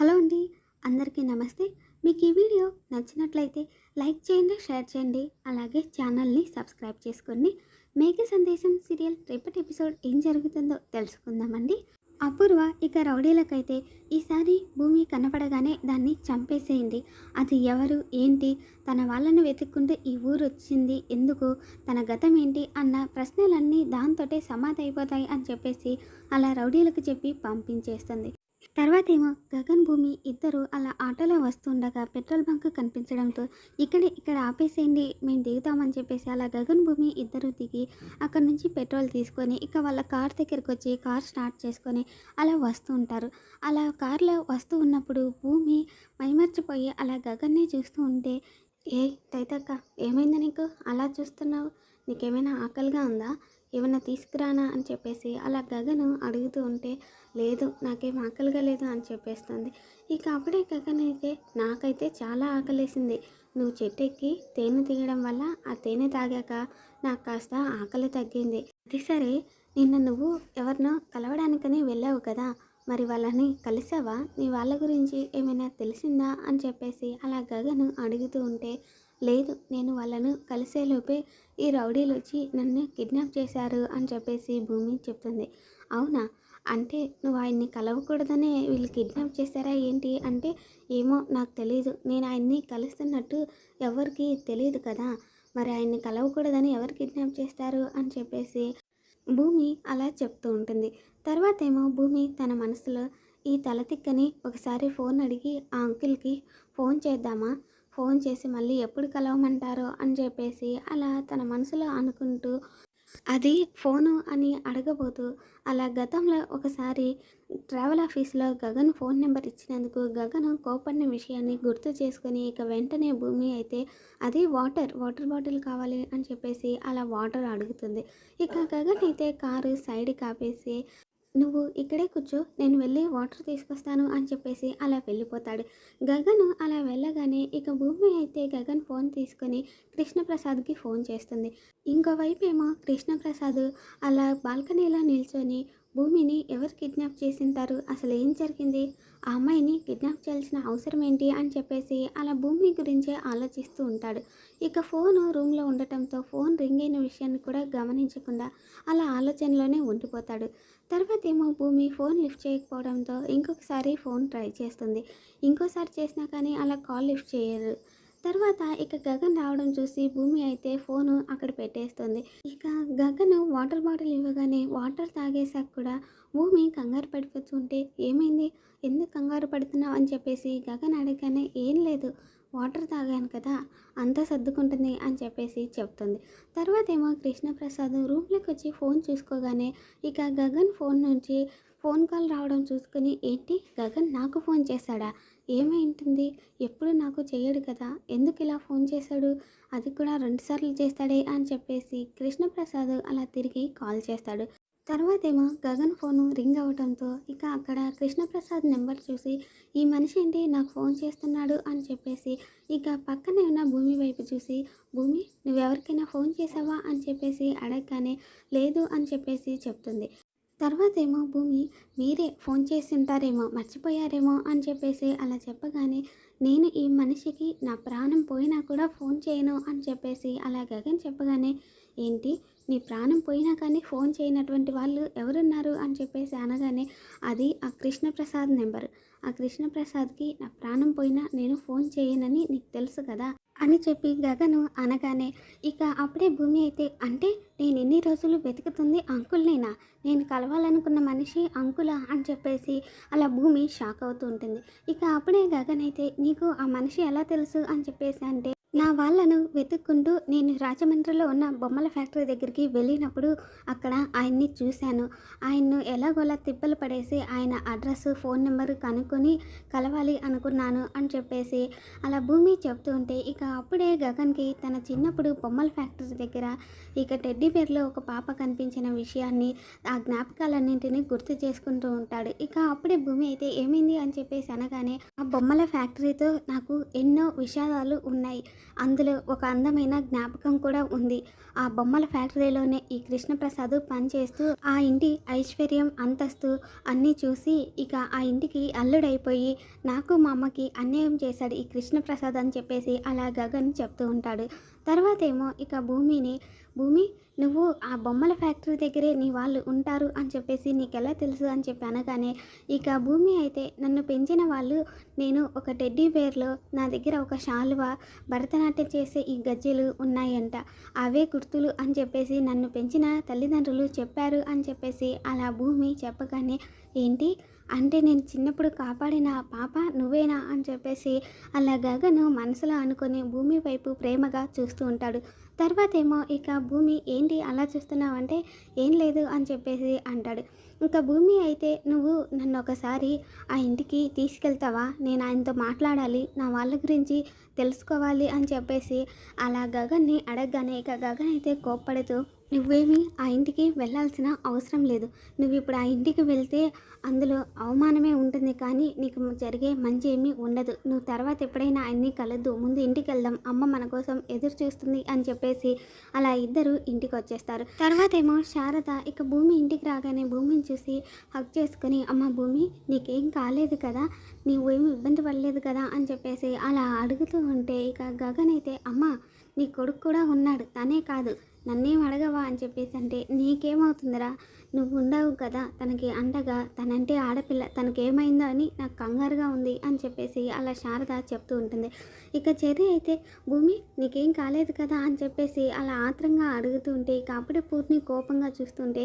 Hello అండి అందరికీ నమస్తే. మీకు ఈ వీడియో నచ్చినట్లయితే లైక్ చేయండి షేర్ చేయండి. అలాగే ఛానల్ని సబ్స్క్రైబ్ చేసుకోండి మేఘ సందేశం సీరియల్ రేపటి ఎపిసోడ్ ఏం జరుగుతుందో తెలుసుకుందామండి. అపూర్వ ఇక రౌడీలకైతే ఈసారి భూమి కనపడగానే దాన్ని చంపేసేయండి. అది ఎవరు ఏంటి తన వాళ్ళను వెతుక్కుంటూ ఈ ఊరు వచ్చింది ఎందుకు తన గతం ఏంటి అన్న ప్రశ్నలన్నీ దాంతోటే సమాధి అయిపోతాయి అని చెప్పేసి అలా రౌడీలకు చెప్పి పంపించేస్తుంది. తర్వాత ఏమో గగన్ భూమి ఇద్దరు అలా ఆటోలో వస్తుండగా పెట్రోల్ బంక్ కనిపించడంతో ఇక్కడ ఇక్కడ ఆపేసేయండి మేము దిగుతామని చెప్పేసి అలా గగన్ భూమి ఇద్దరు దిగి అక్కడ నుంచి పెట్రోల్ తీసుకొని ఇక వాళ్ళ కార్ దగ్గరికి వచ్చి కార్ స్టార్ట్ చేసుకొని అలా వస్తూ ఉంటారు. అలా కార్లో వస్తూ ఉన్నప్పుడు భూమి మైమర్చిపోయి అలా గగన్నే చూస్తూ ఉంటే ఏ తైతక్క ఏమైంది నీకు? అలా చూస్తున్నావు? నీకేమైనా ఆకలిగా ఉందా? ఏమైనా తీసుకురానా అని చెప్పేసి అలా గగను అడుగుతూ ఉంటే లేదు నాకేం ఆకలిగా లేదు అని చెప్పేస్తుంది. ఇక అప్పుడే గగన్ అయితే నాకైతే చాలా ఆకలేసింది. నువ్వు చెట్టు ఎక్కి తేనె తీయడం వల్ల ఆ తేనె తాగాక నాకు కాస్త ఆకలి తగ్గింది. అది సరే నిన్న నువ్వు ఎవరినో కలవడానికని వెళ్ళావు కదా. మరి వాళ్ళని కలిసావా? నీ వాళ్ళ గురించి ఏమైనా తెలిసిందా? అని చెప్పేసి అలా గగను అడుగుతూ ఉంటే లేదు నేను వాళ్ళను కలిసేలోపే ఈ రౌడీలు వచ్చి నన్ను కిడ్నాప్ చేశారు అని చెప్పేసి భూమి చెప్తుంది. అవునా? అంటే నువ్వు ఆయన్ని కలవకూడదనే వీళ్ళు కిడ్నాప్ చేశారా ఏంటి అంటే ఏమో నాకు తెలియదు నేను ఆయన్ని కలుస్తున్నట్టు ఎవరికి తెలియదు కదా. మరి ఆయన్ని కలవకూడదని ఎవరు కిడ్నాప్ చేస్తారు అని చెప్పేసి భూమి అలా చెప్తూ ఉంటుంది. తర్వాత ఏమో భూమి తన మనసులో ఈ తలతిక్కని ఒకసారి ఫోన్ అడిగి ఆ అంకుల్కి ఫోన్ చేద్దామా? ఫోన్ చేసి మళ్ళీ ఎప్పుడు కలవమంటారో అని చెప్పేసి అలా తన మనసులో అనుకుంటూ అది ఫోను అని అడగబోతూ అలా గతంలో ఒకసారి ట్రావెల్ ఆఫీస్లో గగన్ ఫోన్ నెంబర్ ఇచ్చినందుకు గగన్ కోపడిన విషయాన్ని గుర్తు చేసుకొని ఇక వెంటనే భూమి అయితే అది వాటర్ వాటర్ బాటిల్ కావాలి అని చెప్పేసి అలా వాటర్ అడుగుతుంది. ఇక గగన్ అయితే కారు సైడ్ కాపేసి నువ్వు ఇక్కడే కూర్చో నేను వెళ్ళి వాటర్ తీసుకొస్తాను అని చెప్పేసి అలా వెళ్ళిపోతాడు. గగన్ అలా వెళ్ళగానే ఇక భూమి అయితే గగన్ ఫోన్ తీసుకొని కృష్ణప్రసాద్కి ఫోన్ చేస్తుంది. ఇంకోవైపు ఏమో కృష్ణప్రసాద్ అలా బాల్కనీలో నిల్చొని భూమిని ఎవరు కిడ్నాప్ చేసింటారు? అసలు ఏం జరిగింది? ఆ అమ్మాయిని కిడ్నాప్ చేయాల్సిన అవసరం ఏంటి? అని చెప్పేసి అలా భూమి గురించే ఆలోచిస్తూ ఉంటాడు. ఇక ఫోను రూమ్లో ఉండటంతో ఫోన్ రింగ్ అయిన విషయాన్ని కూడా గమనించకుండా అలా ఆలోచనలోనే ఉండిపోతాడు. తర్వాత ఏమో భూమి ఫోన్ లిఫ్ట్ చేయకపోవడంతో ఇంకొకసారి ఫోన్ ట్రై చేస్తుంది. ఇంకోసారి చేసినా కానీ అలా కాల్ లిఫ్ట్ చేయరు. తర్వాత ఇక గగన్ రావడం చూసి భూమి అయితే ఫోను అక్కడ పెట్టేస్తుంది. ఇక గగన్ వాటర్ బాటిల్ ఇవ్వగానే వాటర్ తాగేసాక కూడా భూమి కంగారు పడిపోతుంటే ఏమైంది? ఎందుకు కంగారు పడుతున్నావు? అని చెప్పేసి గగన్ అడగగానే ఏం లేదు. వాటర్ తాగాను కదా అంతా సర్దుకుంటుంది అని చెప్పేసి చెప్తుంది. తర్వాత ఏమో కృష్ణప్రసాద్ రూమ్లోకి వచ్చి ఫోన్ చూసుకోగానే ఇక గగన్ ఫోన్ నుంచి ఫోన్ కాల్ రావడం చూసుకుని ఏంటి గగన్ నాకు ఫోన్ చేశాడా? ఏమైంటుంది ఎప్పుడు నాకు చేయడు కదా ఎందుకు ఇలా ఫోన్ చేశాడు? అది కూడా రెండుసార్లు చేస్తాడే అని చెప్పేసి కృష్ణప్రసాద్ అలా తిరిగి కాల్ చేస్తాడు. తర్వాత ఏమో గగన్ ఫోను రింగ్ అవడంతో ఇక అక్కడ కృష్ణప్రసాద్ నెంబర్ చూసి ఈ మనిషి ఏంటి? నాకు ఫోన్ చేస్తున్నాడు అని చెప్పేసి ఇక పక్కనే ఉన్న భూమి వైపు చూసి భూమి నువ్వెవరికైనా ఫోన్ చేసావా? అని చెప్పేసి అడగగానే లేదు అని చెప్పేసి చెప్తుంది. తర్వాత ఏమో భూమి మీరే ఫోన్ చేసి ఉంటారేమో మర్చిపోయారేమో అని చెప్పేసి అలా చెప్పగానే నేను ఈ మనిషికి నా ప్రాణం పోయినా కూడా ఫోన్ చేయను అని చెప్పేసి అలా గగన్ చెప్పగానే ఏంటి? నీ ప్రాణం పోయినా కానీ ఫోన్ చేయనటువంటి వాళ్ళు ఎవరున్నారు? అని చెప్పేసి అనగానే అది ఆ కృష్ణప్రసాద్ నెంబర్. ఆ కృష్ణప్రసాద్కి నా ప్రాణం పోయినా నేను ఫోన్ చేయనని నీకు తెలుసు కదా. అని చెప్పి గగను అనగానే ఇక అప్పుడే భూమి అయితే అంటే నేను ఎన్ని రోజులు వెతుకుతుంది అంకుల్నేనా? నేను కలవాలనుకున్న మనిషి అంకులా? అని చెప్పేసి అలా భూమి షాక్ అవుతూ ఉంటుంది. ఇక అప్పుడే గగన్ అయితే నీకు ఆ మనిషి ఎలా తెలుసు? అని చెప్పేసి అంటే నా వాళ్ళను వెతుక్కుంటూ నేను రాజమండ్రిలో ఉన్న బొమ్మల ఫ్యాక్టరీ దగ్గరికి వెళ్ళినప్పుడు అక్కడ ఆయన్ని చూశాను. ఆయన్ను ఎలాగోలా తిప్పలు పడేసి ఆయన అడ్రస్ ఫోన్ నెంబర్ కనుక్కొని కలవాలి అనుకున్నాను అని చెప్పేసి అలా భూమి చెప్తూ ఉంటే ఇక అప్పుడే గగన్కి తన చిన్నప్పుడు బొమ్మల ఫ్యాక్టరీ దగ్గర ఇక టెడ్డీ పేర్లో ఒక పాప కనిపించిన విషయాన్ని ఆ జ్ఞాపకాలన్నింటినీ గుర్తు చేసుకుంటూ ఉంటాడు. ఇక అప్పుడే భూమి అయితే ఏమైంది అని చెప్పేసి అనగానే ఆ బొమ్మల ఫ్యాక్టరీతో నాకు ఎన్నో విషాదాలు ఉన్నాయి. అందులో ఒక అందమైన జ్ఞాపకం కూడా ఉంది. ఆ బొమ్మల ఫ్యాక్టరీలోనే ఈ కృష్ణప్రసాద్ పనిచేస్తూ ఆ ఇంటి ఐశ్వర్యం అంతస్తు అన్నీ చూసి ఇక ఆ ఇంటికి అల్లుడైపోయి నాకు మా అమ్మకి అన్యాయం చేశాడు ఈ కృష్ణప్రసాద్ అని చెప్పేసి అలా గగన్ చెప్తూ ఉంటాడు. తర్వాత ఏమో ఇక భూమిని భూమి నువ్వు ఆ బొమ్మల ఫ్యాక్టరీ దగ్గరే నీ వాళ్ళు ఉంటారు అని చెప్పేసి నీకు ఎలా తెలుసు అని చెప్పి అనగానే ఇక భూమి అయితే నన్ను పెంచిన వాళ్ళు నేను ఒక టెడ్డీ బేర్లో నా దగ్గర ఒక శాలువా భరతనాట్యం చేసే ఈ గజ్జెలు ఉన్నాయంట. అవే గుర్తులు అని చెప్పేసి నన్ను పెంచిన తల్లిదండ్రులు చెప్పారు అని చెప్పేసి అలా భూమి చెప్పగానే ఏంటి? అంటే నేను చిన్నప్పుడు కాపాడిన పాప నువ్వేనా? అని చెప్పేసి అలా గగను మనసులో అనుకొని భూమి వైపు ప్రేమగా చూస్తూ ఉంటాడు. తర్వాత ఏమో ఇక భూమి ఏంటి అలా చూస్తున్నావు అంటే ఏం లేదు అని చెప్పేసి అంటాడు. ఇంకా భూమి అయితే నువ్వు నన్ను ఒకసారి ఆ ఇంటికి తీసుకెళ్తావా? నేను ఆయనతో మాట్లాడాలి నా వాళ్ళ గురించి తెలుసుకోవాలి అని చెప్పేసి అలా గగన్ని అడగగానే ఇక గగన్ అయితే కోప్పడుతూ నువ్వేమీ ఆ ఇంటికి వెళ్ళాల్సిన అవసరం లేదు. నువ్వు ఇప్పుడు ఆ ఇంటికి వెళ్తే అందులో అవమానమే ఉంటుంది కానీ నీకు జరిగే మంచి ఏమీ ఉండదు. నువ్వు తర్వాత ఎప్పుడైనా అన్నీ కలద్దు. ముందు ఇంటికి వెళ్దాం. అమ్మ మన కోసం ఎదురు చూస్తుంది అని చెప్పేసి అలా ఇద్దరు ఇంటికి వచ్చేస్తారు. తర్వాత ఏమో శారద ఇక భూమి ఇంటికి రాగానే భూమిని చూసి హక్ చేసుకుని అమ్మ భూమి నీకేం కాలేదు కదా? నీవేమి ఇబ్బంది పడలేదు కదా? అని చెప్పేసి అలా అడుగుతూ ఉంటే ఇక గగన్ అయితే అమ్మ నీ కొడుకు కూడా ఉన్నాడు. తనే కాదు. నన్నేం అడగవా అని చెప్పేసి అంటే నీకేమవుతుందిరా? నువ్వు ఉండవు కదా తనకి అండగా తనంటే ఆడపిల్ల తనకేమైందో అని నాకు కంగారుగా ఉంది అని చెప్పేసి అలా శారద చెప్తూ ఉంటుంది. ఇక చెర్రి అయితే భూమి నీకేం కాలేదు కదా అని చెప్పేసి అలా ఆత్రంగా అడుగుతూ ఉంటే ఇక అప్పుడే పూర్ణి కోపంగా చూస్తుంటే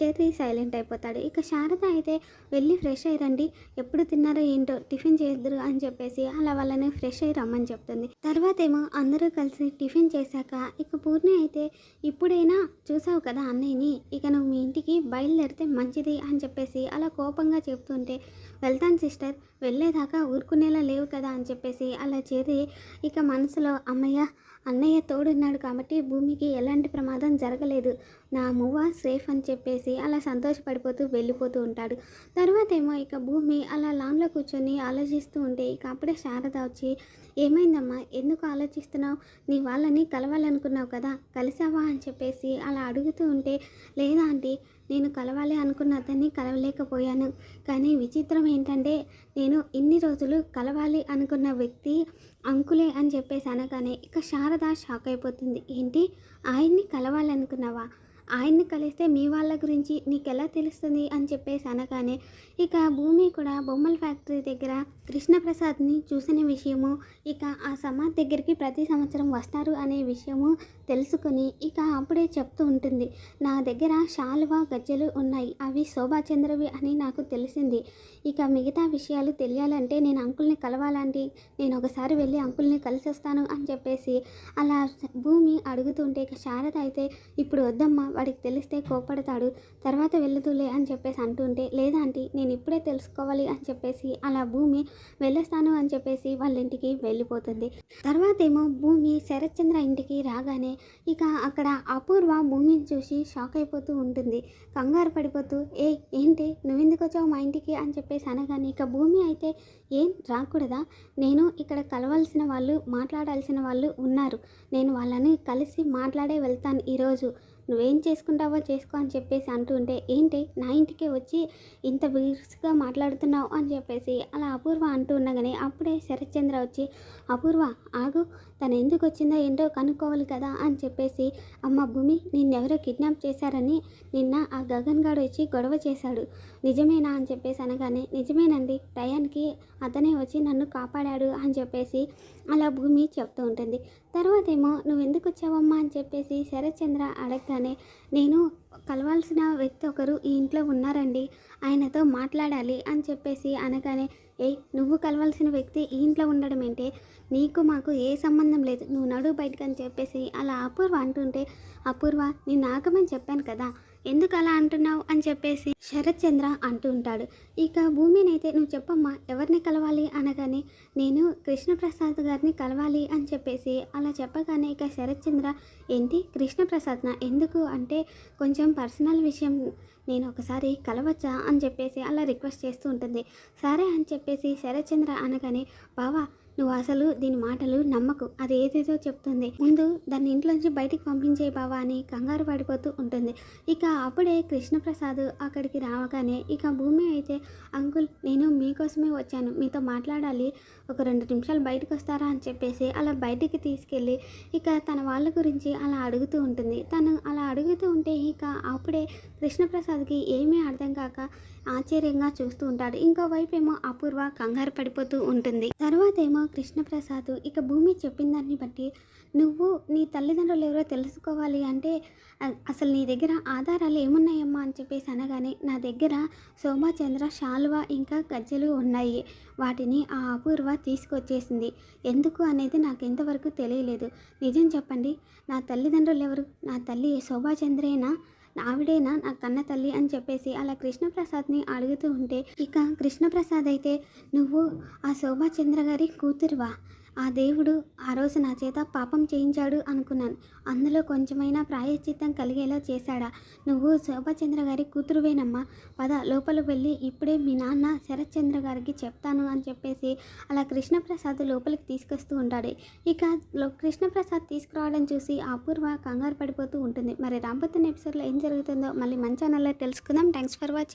చెర్రీ సైలెంట్ అయిపోతాడు. ఇక శారద అయితే వెళ్ళి ఫ్రెష్ అయ్యి రండి ఎప్పుడు తిన్నారో ఏంటో టిఫిన్ చేద్దరు అని చెప్పేసి అలా వాళ్ళని ఫ్రెష్ అయ్యి రమ్మని చెప్తుంది. తర్వాత ఏమో అందరూ కలిసి టిఫిన్ చేశాక ఇక పూర్ణి అయితే ఇప్పుడైనా? చూసావు కదా అన్నయ్యని ఇక నువ్వు మీ ఇంటికి బయలుదేరితే మంచిది అని చెప్పేసి అలా కోపంగా చెప్తుంటే వెళ్తాను సిస్టర్ వెళ్ళేదాకా ఊరుకునేలా లేవు కదా అని చెప్పేసి అలా చేరి ఇక మనసులో అమ్మయ్య అన్నయ్య తోడున్నాడు కాబట్టి భూమికి ఎలాంటి ప్రమాదం జరగలేదు. నా మువ్వ సేఫ్ అని చెప్పేసి అలా సంతోషపడిపోతూ వెళ్ళిపోతూ ఉంటాడు. తర్వాత ఏమో ఇక భూమి అలా లాన్లో కూర్చొని ఆలోచిస్తూ ఉంటే ఇక అప్పుడే శారద వచ్చి ఏమైందమ్మా? ఎందుకు ఆలోచిస్తున్నావు? నీ వాళ్ళని కలవాలనుకున్నావు కదా? కలిసావా? అని చెప్పేసి అలా అడుగుతూ ఉంటే లేదా ఆంటీ నేను కలవాలి అనుకున్న అతన్ని కలవలేకపోయాను. కానీ విచిత్రం ఏంటంటే నేను ఇన్ని రోజులు కలవాలి అనుకున్న వ్యక్తి అంకులే అని చెప్పేసి అనగానే ఇక శారద షాక్ అయిపోతుంది. ఏంటి? ఆయన్ని కలవాలనుకున్నావా? ఆయన్ని కలిస్తే మీ వాళ్ళ గురించి నీకు ఎలా తెలుస్తుంది? అని చెప్పేసి అనగానే ఇక భూమి కూడా బొమ్మల ఫ్యాక్టరీ దగ్గర కృష్ణప్రసాద్ని చూసిన విషయము ఇక ఆ సమాధ్ దగ్గరికి ప్రతి సంవత్సరం వస్తారు అనే విషయము తెలుసుకుని ఇక అప్పుడే చెప్తూ ఉంటుంది నా దగ్గర శాలువా గజ్జెలు ఉన్నాయి అవి శోభాచంద్రవి అని నాకు తెలిసింది. ఇక మిగతా విషయాలు తెలియాలంటే నేను అంకుల్ని కలవాలంటే నేను ఒకసారి వెళ్ళి అంకుల్ని కలిసి వస్తాను అని చెప్పేసి అలా భూమి అడుగుతుంటే ఇక శారద అయితే ఇప్పుడు వద్దమ్మా వాడికి తెలిస్తే కోపడతాడు తర్వాత వెళ్ళదులే అని చెప్పేసి అంటుంటే లేదా ఆంటీ నేను ఇప్పుడే తెలుసుకోవాలి అని చెప్పేసి అలా భూమి వెళ్ళొస్తాను అని చెప్పేసి వాళ్ళ ఇంటికి వెళ్ళిపోతుంది. తర్వాత ఏమో భూమి శరత్చంద్ర ఇంటికి రాగానే ఇక అక్కడ అపూర్వ భూమిని చూసి షాక్ అయిపోతూ ఉంటుంది. కంగారు పడిపోతూ ఏ ఏంటి? నువ్వెందుకు వచ్చావు మా ఇంటికి? అని చెప్పేసి అనగానే ఇక భూమి అయితే ఏం రాకూడదా? నేను ఇక్కడ కలవాల్సిన వాళ్ళు మాట్లాడాల్సిన వాళ్ళు ఉన్నారు. నేను వాళ్ళని కలిసి మాట్లాడే వెళ్తాను ఈరోజు. నువ్వేం చేసుకుంటావో చేసుకో అని చెప్పేసి అంటుంటే ఏంటి? నా ఇంటికే వచ్చి ఇంత బిరుసుగా మాట్లాడుతున్నావు? అని చెప్పేసి అలా అపూర్వ అంటూ ఉండగానే అప్పుడే శరత్చంద్ర వచ్చి అపూర్వ ఆగు. తను ఎందుకు వచ్చిందో ఏంటో కనుక్కోవాలి కదా? అని చెప్పేసి అమ్మ భూమి నిన్నెవరో కిడ్నాప్ చేశారని నిన్న ఆ గగన్ గాడు వచ్చి గొడవ చేశాడు. నిజమేనా? అని చెప్పేసి అనగానే నిజమేనండి. టయానికి అతనే వచ్చి నన్ను కాపాడాడు అని చెప్పేసి అలా భూమి చెప్తూ ఉంటుంది. తర్వాత ఏమో నువ్వు ఎందుకు వచ్చావమ్మా? అని చెప్పేసి శరత్చంద్ర అడగగానే నేను కలవాల్సిన వ్యక్తి ఒకరు ఈ ఇంట్లో ఉన్నారండి. ఆయనతో మాట్లాడాలి అని చెప్పేసి అనగానే ఏ నువ్వు కలవాల్సిన వ్యక్తి ఈ ఇంట్లో ఉండడం ఏంటి? నీకు మాకు ఏ సంబంధం లేదు. నువ్వు నడు బయటకు అని చెప్పేసి అలా అపూర్వ అంటుంటే అపూర్వ నేను ఆగమని చెప్పాను కదా. ఎందుకు అలా అంటున్నావు అని చెప్పేసి శరత్ చంద్ర అంటూ ఉంటాడు. ఇక భూమిని అయితే నువ్వు చెప్పమ్మా ఎవరిని కలవాలి అనగానే నేను కృష్ణప్రసాద్ గారిని కలవాలి అని చెప్పేసి అలా చెప్పగానే ఇక శరత్ చంద్ర ఏంటి కృష్ణప్రసాద్న? ఎందుకు? అంటే కొంచెం పర్సనల్ విషయం నేను ఒకసారి కలవచ్చా అని చెప్పేసి అలా రిక్వెస్ట్ చేస్తూ ఉంటుంది. సరే అని చెప్పేసి శరత్చంద్ర అనగానే బావా నువ్వు అసలు దీని మాటలు నమ్మకు. అది ఏదేదో చెప్తుంది. ముందు దాన్ని ఇంట్లోంచి బయటికి పంపించే బావా అని కంగారు పడిపోతూ ఉంటుంది. ఇక అప్పుడే కృష్ణప్రసాద్ అక్కడికి రావగానే ఇక భూమి అయితే అంకుల్ నేను మీకోసమే వచ్చాను. మీతో మాట్లాడాలి. ఒక రెండు నిమిషాలు బయటకు వస్తారా? అని చెప్పేసి అలా బయటికి తీసుకెళ్ళి ఇక తన వాళ్ళ గురించి అలా అడుగుతూ ఉంటుంది. తను అలా అడుగుతూ ఉంటే ఇక అప్పుడే కృష్ణప్రసాద్కి ఏమీ అర్థం కాక ఆశ్చర్యంగా చూస్తూ ఉంటాడు. ఇంకోవైపు ఏమో అపూర్వ కంగారు పడిపోతూ ఉంటుంది. తర్వాత ఏమో కృష్ణప్రసాద్ ఇక భూమి చెప్పిన దాన్ని బట్టి నువ్వు నీ తల్లిదండ్రులు ఎవరో తెలుసుకోవాలి అంటే అసలు నీ దగ్గర ఆధారాలు ఏమున్నాయమ్మా అని చెప్పేసి అనగానే నా దగ్గర సోమాచంద్ర శాలువా ఇంకా గజ్జెలు ఉన్నాయి. వాటిని ఆ అపూర్వ తీసుకొచ్చేసింది. ఎందుకు అనేది నాకు ఎంతవరకు తెలియలేదు. నిజం చెప్పండి. నా తల్లిదండ్రులు ఎవరు? నా తల్లి శోభాచంద్రేనా ఆవిడేనా నా కన్న తల్లి అని చెప్పేసి అలా కృష్ణప్రసాద్ని అడుగుతూ ఉంటే ఇక కృష్ణప్రసాద్ అయితే నువ్వు ఆ శోభాచంద్ర గారి కూతురువా? ఆ దేవుడు ఆ రోజు నా చేత పాపం చేయించాడు అనుకున్నాను. అందులో కొంచెమైనా ప్రాయశ్చిత్తం కలిగేలా చేశాడా. నువ్వు శోభాచంద్ర గారి కూతురువేనమ్మా. పద లోపల వెళ్ళి ఇప్పుడే మీ నాన్న శరత్చంద్ర గారికి చెప్తాను అని చెప్పేసి అలా కృష్ణప్రసాద్ లోపలికి తీసుకొస్తూ ఉంటాడు. ఇక కృష్ణప్రసాద్ తీసుకురావడం చూసి అపూర్వ కంగారు పడిపోతూ ఉంటుంది. మరి రాబోతున్న ఎపిసోడ్లో ఏం జరుగుతుందో మళ్ళీ మంచి ఛానల్లో తెలుసుకుందాం. Thanks for watching.